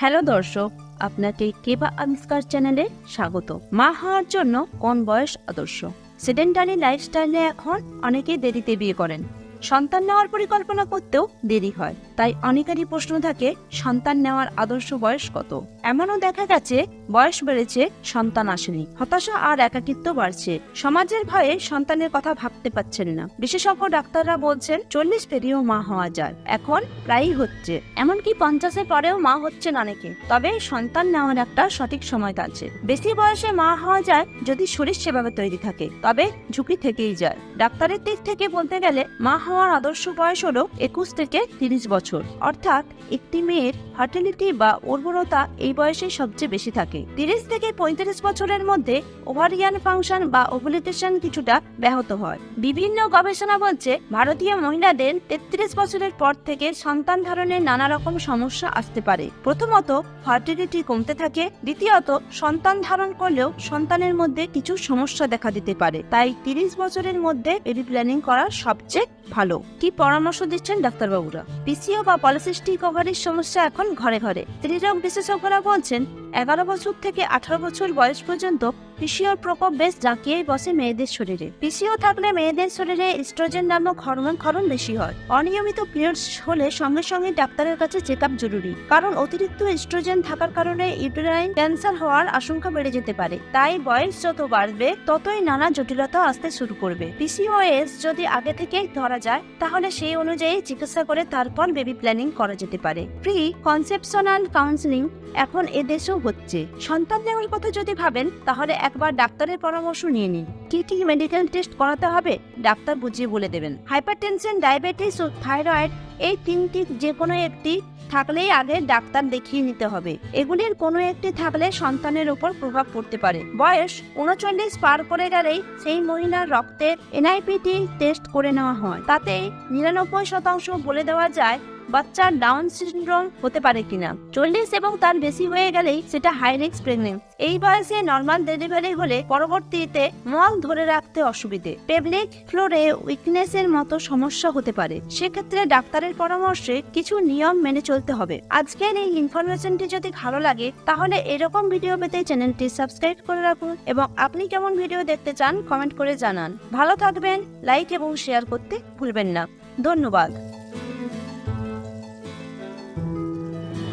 Hello দর্শক, আপনাকে কেবা আবিষ্কার চ্যানেলে স্বাগত। মা হওয়ার জন্য কোন বয়স আদর্শ। সেডেন্টারি লাইফস্টাইলে এখন অনেকেই দেরিতে বিয়ে করেন। সন্তান নেওয়ার পরিকল্পনা করতেও দেরি হয়। তাই অনেকেরই প্রশ্ন থাকে, সন্তান নেওয়ার আদর্শ বয়স কত? এমনও দেখা গেছে, বয়স বেড়েছে, সন্তান আসেনি। হতাশা আর একাকিত্ব বাড়ছে। সমাজের ভয়ে সন্তানের কথা ভাবতে পারছেন না। বিশেষজ্ঞ ডাক্তাররা বলছেন, চল্লিশ পেরিয়েও মা হওয়া যায়। এখন প্রায়ই হচ্ছে। এমনকি পঞ্চাশের পরেও মা হচ্ছেন অনেকে। তবে সন্তান নেওয়ার একটা সঠিক সময় আছে। বেশি বয়সে মা হওয়া যায় যদি শরীর সেভাবে তৈরি থাকে। তবে ঝুঁকি থেকেই যায়। ডাক্তারের দিক থেকে বলতে গেলে, মা হওয়ার আদর্শ বয়স হলো একুশ থেকে তিরিশ বছর। অর্থাৎ একটি মেয়ের ফার্টিলিটি বা উর্বরতা এই বয়সে সবচেয়ে বেশি থাকে। তিরিশ থেকে পঁয়ত্রিশ বছরের মধ্যে ওভারিয়ান ফাংশন বা ওভুলেটেশন কিছুটা ব্যাহত হয়। বিভিন্ন গবেষণা বলছে ভারতীয় মহিলাদের তেত্রিশ বছরের পর থেকে সন্তান ধারণের নানা রকম সমস্যা আসতে পারে। প্রথমত ফার্টিলিটি কমতে থাকে। দ্বিতীয়ত, সন্তান ধারণ করলেও সন্তানের মধ্যে কিছু সমস্যা দেখা দিতে পারে। তাই তিরিশ বছরের মধ্যে বেবি প্ল্যানিং করা সবচেয়ে ভালো কি পরামর্শ দিচ্ছেন ডাক্তারবাবুরা? পিসিও বা পলিসিস্টিক ওভারির সমস্যা এখন ঘরে ঘরে। স্ত্রীরোগ বিশেষজ্ঞরা বলছেন, এগারো বছর থেকে আঠারো বছর বয়স পর্যন্ত পিসিওর প্রকোপ বেশ জাঁকিয়েই বসে মেয়েদের শরীরে। পিসিও থাকলে মেয়েদের শরীরে স্ট্রোজেন নামক হরমোন ক্ষরণ বেশি হয়। অনিয়মিত পিরিয়ডস হলে সঙ্গে সঙ্গে ডাক্তারের কাছে চেক আপ জরুরি। কারণ অতিরিক্ত স্ট্রোজেন থাকার কারণে ইউটেরাইন ক্যান্সার হওয়ার আশঙ্কা বেড়ে যেতে পারে। তাই বয়স যত বাড়বে, ততই নানা জটিলতা আসতে শুরু করবে। পিসিওএস যদি আগে থেকেই ধরা যায়, তাহলে সেই অনুযায়ী চিকিৎসা করে তারপর বেবি প্ল্যানিং করা যেতে পারে। প্রি কনসেপশনাল কাউন্সিলিং এখন এদেশেও হচ্ছে। সন্তান নেওয়ার কথা যদি ভাবেন, তাহলে একবার ডাক্তারের পরামর্শ নিয়ে নিন। কি কি মেডিকেল টেস্ট করাতে হবে, ডাক্তার বুঝিয়ে বলে দেবেন। হাইপারটেনশন, ডায়াবেটিস ও থাইরয়েড, এই তিনটি যে কোনো একটি থাকলেই আগে ডাক্তার দেখিয়ে নিতে হবে। এগুলির কোনো একটি থাকলে সন্তানের উপর প্রভাব পড়তে পারে। বয়স উনচল্লিশ পার করে গেলেই সেই মহিলার রক্তের এনআইপিটি টেস্ট করে নেওয়া হয়। তাতে নিরানব্বই শতাংশ বলে দেওয়া যায় বাচ্চার ডাউন সিনড্রোম হতে পারে কিনা। চল্লিশ এবং তার বেশি হয়ে গেলেই সেটা হাই রিস্ক প্রেগনেন্ট। এই বয়সে নর্মাল ডেলিভারি হলে পরবর্তীতে মল ধরে রাখতে অসুবিধে। পেবলিক ফ্লোরে উইকনেসের মতো সমস্যা হতে পারে। সেক্ষেত্রে ডাক্তারের পরামর্শে কিছু নিয়ম মেনে চলতে হবে। আজকের এই ইনফরমেশনটি যদি ভালো লাগে, তাহলে এরকম ভিডিও পেতে চ্যানেলটি সাবস্ক্রাইব করে রাখুন এবং আপনি কেমন ভিডিও দেখতে চান কমেন্ট করে জানান। ভালো থাকবেন, লাইক এবং শেয়ার করতে ভুলবেন না। ধন্যবাদ।